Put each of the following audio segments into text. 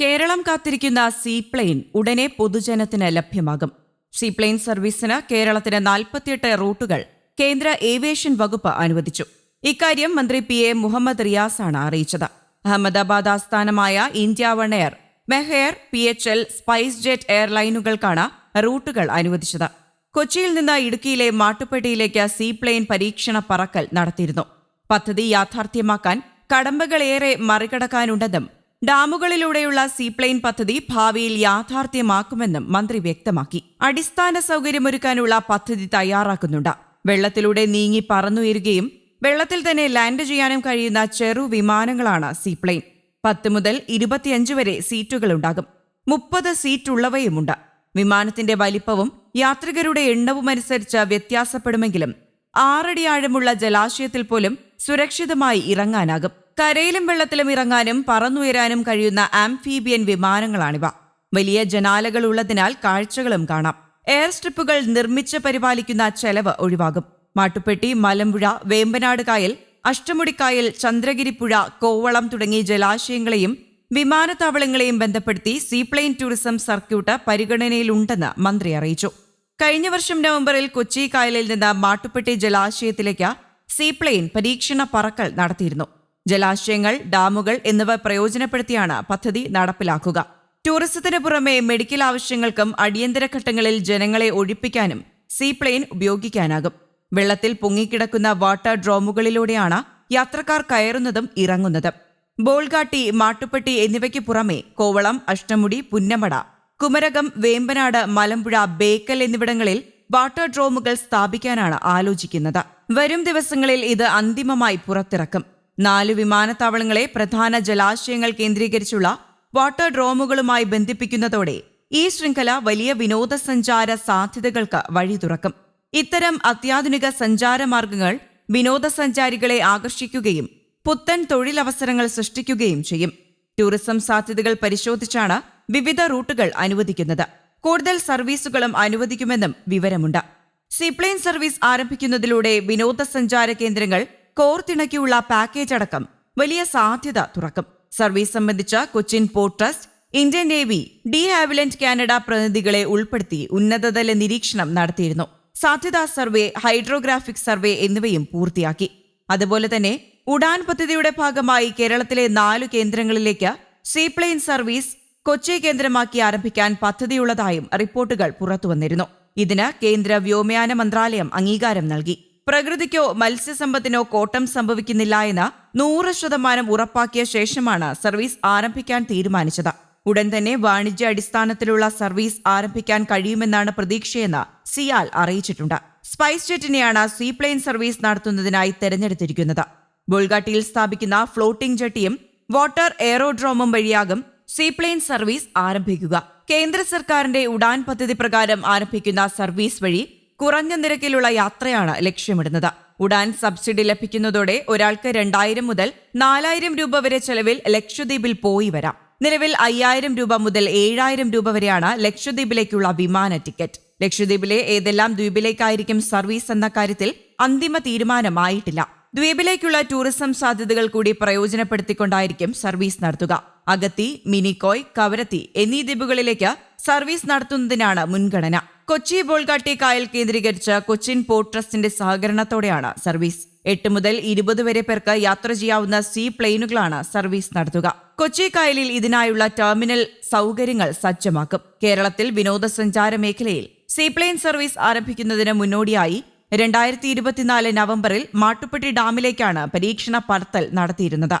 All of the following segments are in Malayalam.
കേരളം കാത്തിരിക്കുന്ന സീപ്ലെയിൻ ഉടനെ പൊതുജനത്തിന് ലഭ്യമാകും. സീപ്ലെയിൻ സർവീസിന് കേരളത്തിന് നാൽപ്പത്തിയെട്ട് റൂട്ടുകൾ കേന്ദ്ര ഏവിയേഷൻ വകുപ്പ് അനുവദിച്ചു. ഇക്കാര്യം മന്ത്രി പി എ മുഹമ്മദ് റിയാസാണ് അറിയിച്ചത്. അഹമ്മദാബാദ് ആസ്ഥാനമായ India one air Mehair P H L SpiceJet എയർലൈനുകൾക്കാണ് റൂട്ടുകൾ അനുവദിച്ചത്. കൊച്ചിയിൽ നിന്ന് ഇടുക്കിയിലെ മാട്ടുപ്പെട്ടിയിലേക്ക് സീപ്ലെയിൻ പരീക്ഷണ പറക്കൽ നടത്തിയിരുന്നു. പദ്ധതി യാഥാർത്ഥ്യമാക്കാൻ കടമ്പകളേറെ മറികടക്കാനുണ്ടെന്നും ഡാമുകളിലൂടെയുള്ള സീപ്ലെയിൻ പദ്ധതി ഭാവിയിൽ യാഥാർത്ഥ്യമാക്കുമെന്നും മന്ത്രി വ്യക്തമാക്കി. അടിസ്ഥാന സൗകര്യമൊരുക്കാനുള്ള പദ്ധതി തയ്യാറാക്കുന്നുണ്ട്. വെള്ളത്തിലൂടെ നീങ്ങി പറന്നുയരുകയും വെള്ളത്തിൽ തന്നെ ലാൻഡ് ചെയ്യാനും കഴിയുന്ന ചെറു വിമാനങ്ങളാണ് സീപ്ലെയിൻ പത്ത് മുതൽ ഇരുപത്തിയഞ്ച് വരെ സീറ്റുകൾ സീറ്റുകളുണ്ടാകും. മുപ്പത് സീറ്റുള്ളവയുമുണ്ട്. വിമാനത്തിന്റെ വലിപ്പവും യാത്രികരുടെ എണ്ണവും അനുസരിച്ച് വ്യത്യാസപ്പെടുമെങ്കിലും ആറടി ആഴമുള്ള ജലാശയത്തിൽ പോലും സുരക്ഷിതമായി ഇറങ്ങാനാകും. കരയിലും വെള്ളത്തിലും ഇറങ്ങാനും പറന്നുയരാനും കഴിയുന്ന ആംഫീബിയൻ വിമാനങ്ങളാണിവ. വലിയ ജനാലകൾ ഉള്ളതിനാൽ കാഴ്ചകളും കാണാം. എയർ സ്ട്രിപ്പുകൾ നിർമ്മിച്ച് പരിപാലിക്കുന്ന ചെലവ് ഒഴിവാകും. മാട്ടുപ്പെട്ടി മലമ്പുഴ വേമ്പനാട് കായൽ അഷ്ടമുടിക്കായൽ ചന്ദ്രഗിരിപ്പുഴ കോവളം തുടങ്ങിയ ജലാശയങ്ങളെയും വിമാനത്താവളങ്ങളെയും ബന്ധപ്പെടുത്തി സീപ്ലെയിൻ ടൂറിസം സർക്യൂട്ട് പരിഗണനയിലുണ്ടെന്ന് മന്ത്രി അറിയിച്ചു. കഴിഞ്ഞ വർഷം നവംബറിൽ കൊച്ചി കായലിൽ നിന്ന് മാട്ടുപ്പെട്ടി ജലാശയത്തിലേക്ക് സീപ്ലെയിൻ പരീക്ഷണ പറക്കൽ നടത്തിയിരുന്നു. ജലാശയങ്ങൾ ഡാമുകൾ എന്നിവ പ്രയോജനപ്പെടുത്തിയാണ് പദ്ധതി നടപ്പിലാക്കുക. ടൂറിസത്തിന് പുറമെ മെഡിക്കൽ ആവശ്യങ്ങൾക്കും അടിയന്തര ഘട്ടങ്ങളിൽ ജനങ്ങളെ ഒഴിപ്പിക്കാനും സീ പ്ലെയിൻ ഉപയോഗിക്കാനാകും. വെള്ളത്തിൽ പൊങ്ങിക്കിടക്കുന്ന വാട്ടർ ഡ്രോമുകളിലൂടെയാണ് യാത്രക്കാർ കയറുന്നതും ഇറങ്ങുന്നതും. ബോൾഗാട്ടി മാട്ടുപ്പെട്ടി എന്നിവയ്ക്ക് പുറമെ കോവളം അഷ്ടമുടി പുന്നമട കുമരകം വേമ്പനാട് മലമ്പുഴ ബേക്കൽ എന്നിവിടങ്ങളിൽ വാട്ടർ ഡ്രോമുകൾ സ്ഥാപിക്കാനാണ് ആലോചിക്കുന്നത്. വരും ദിവസങ്ങളിൽ ഇത് അന്തിമമായി പുറത്തിറക്കും. നാല് വിമാനത്താവളങ്ങളെ പ്രധാന ജലാശയങ്ങൾ കേന്ദ്രീകരിച്ചുള്ള വാട്ടർ ഡ്രോമുകളുമായി ബന്ധിപ്പിക്കുന്നതോടെ ഈ ശൃംഖല വലിയ വിനോദസഞ്ചാര സാധ്യതകൾക്ക് വഴി തുറക്കും. ഇത്തരം അത്യാധുനിക സഞ്ചാരമാർഗങ്ങൾ വിനോദസഞ്ചാരികളെ ആകർഷിക്കുകയും പുത്തൻ തൊഴിലവസരങ്ങൾ സൃഷ്ടിക്കുകയും ചെയ്യും. ടൂറിസം സാധ്യതകൾ പരിശോധിച്ചാണ് വിവിധ റൂട്ടുകൾ അനുവദിക്കുന്നത്. കൂടുതൽ സർവീസുകളും അനുവദിക്കുമെന്നും വിവരമുണ്ട്. സീപ്ലെയിൻ സർവീസ് ആരംഭിക്കുന്നതിലൂടെ വിനോദസഞ്ചാര കേന്ദ്രങ്ങൾ കോർത്തിണക്കിയുള്ള പാക്കേജ് അടക്കം വലിയ സാധ്യത തുറക്കും. സർവീസ് സംബന്ധിച്ച Cochin port trust Indian navy de Havilland Canada പ്രതിനിധികളെ ഉൾപ്പെടുത്തി ഉന്നതതല നിരീക്ഷണം നടത്തിയിരുന്നു. സാധ്യതാ സർവേ ഹൈഡ്രോഗ്രാഫിക് സർവേ എന്നിവയും പൂർത്തിയാക്കി. അതുപോലെ തന്നെ ഉഡാൻ പദ്ധതിയുടെ ഭാഗമായി കേരളത്തിലെ നാലു കേന്ദ്രങ്ങളിലേക്ക് സീപ്ലെയിൻ സർവീസ് കൊച്ചി കേന്ദ്രമാക്കി ആരംഭിക്കാൻ പദ്ധതിയുള്ളതായും റിപ്പോർട്ടുകൾ പുറത്തുവന്നിരുന്നു. ഇതിന് കേന്ദ്ര വ്യോമയാന മന്ത്രാലയം അംഗീകാരം നൽകി. പ്രകൃതിക്കോ മത്സ്യസമ്പത്തിനോ കോട്ടം സംഭവിക്കുന്നില്ല എന്ന് നൂറ് ശതമാനം ഉറപ്പാക്കിയ ശേഷമാണ് സർവീസ് ആരംഭിക്കാൻ തീരുമാനിച്ചത്. ഉടൻ തന്നെ വാണിജ്യ അടിസ്ഥാനത്തിലുള്ള സർവീസ് ആരംഭിക്കാൻ കഴിയുമെന്നാണ് പ്രതീക്ഷയെന്ന് സിയാൽ അറിയിച്ചിട്ടുണ്ട്. സ്പൈസ് ജെറ്റിനെയാണ് സീപ്ലെയിൻ സർവീസ് നടത്തുന്നതിനായി തെരഞ്ഞെടുത്തിരിക്കുന്നത്. ബുൾഗാട്ടിയിൽ സ്ഥാപിക്കുന്ന ഫ്ലോട്ടിംഗ് ജെട്ടിയും വാട്ടർ എയറോഡ്രോമും വഴിയാകും സീപ്ലെയിൻ സർവീസ് ആരംഭിക്കുക. കേന്ദ്ര സർക്കാരിന്റെ ഉഡാൻ പദ്ധതി പ്രകാരം ആരംഭിക്കുന്ന സർവീസ് വഴി കുറഞ്ഞ നിരക്കിലുള്ള യാത്രയാണ് ലക്ഷ്യമിടുന്നത്. ഉഡാൻ സബ്സിഡി ലഭിക്കുന്നതോടെ ഒരാൾക്ക് രണ്ടായിരം മുതൽ നാലായിരം രൂപ വരെ ചെലവിൽ ലക്ഷദ്വീപിൽ പോയി വരാം. നിലവിൽ അയ്യായിരം രൂപ മുതൽ ഏഴായിരം രൂപ വരെയാണ് ലക്ഷദ്വീപിലേക്കുള്ള വിമാന ടിക്കറ്റ്. ലക്ഷദ്വീപിലെ ഏതെല്ലാം ദ്വീപിലേക്കായിരിക്കും സർവീസ് എന്ന കാര്യത്തിൽ അന്തിമ തീരുമാനമായിട്ടില്ല. ദ്വീപിലേക്കുള്ള ടൂറിസം സാധ്യതകൾ കൂടി പ്രയോജനപ്പെടുത്തിക്കൊണ്ടായിരിക്കും സർവീസ് നടത്തുക. അഗത്തി മിനിക്കോയ് കവരത്തി എന്നീ ദ്വീപുകളിലേക്ക് സർവീസ് നടത്തുന്നതിനാണ് മുൻഗണന. കൊച്ചി ബോൾഗാട്ടി കായൽ കേന്ദ്രീകരിച്ച കൊച്ചിൻ പോർട്ട് ട്രസ്റ്റിന്റെ സഹകരണത്തോടെയാണ് സർവീസ്. എട്ട് മുതൽ ഇരുപത് വരെ പേർക്ക് യാത്ര ചെയ്യാവുന്ന സീ പ്ലെയിനുകളാണ് സർവീസ് നടത്തുക. കൊച്ചി കായലിൽ ഇതിനായുള്ള ടെർമിനൽ സൗകര്യങ്ങൾ സജ്ജമാക്കും. കേരളത്തിൽ വിനോദസഞ്ചാര മേഖലയിൽ സീപ്ലെയിൻ സർവീസ് ആരംഭിക്കുന്നതിന് മുന്നോടിയായി രണ്ടായിരത്തി ഇരുപത്തിനാല് നവംബറിൽ മാട്ടുപ്പെട്ടി ഡാമിലേക്കാണ് പരീക്ഷണ പറത്തൽ നടത്തിയിരുന്നത്.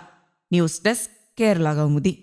News desk Kerala Kaumudi.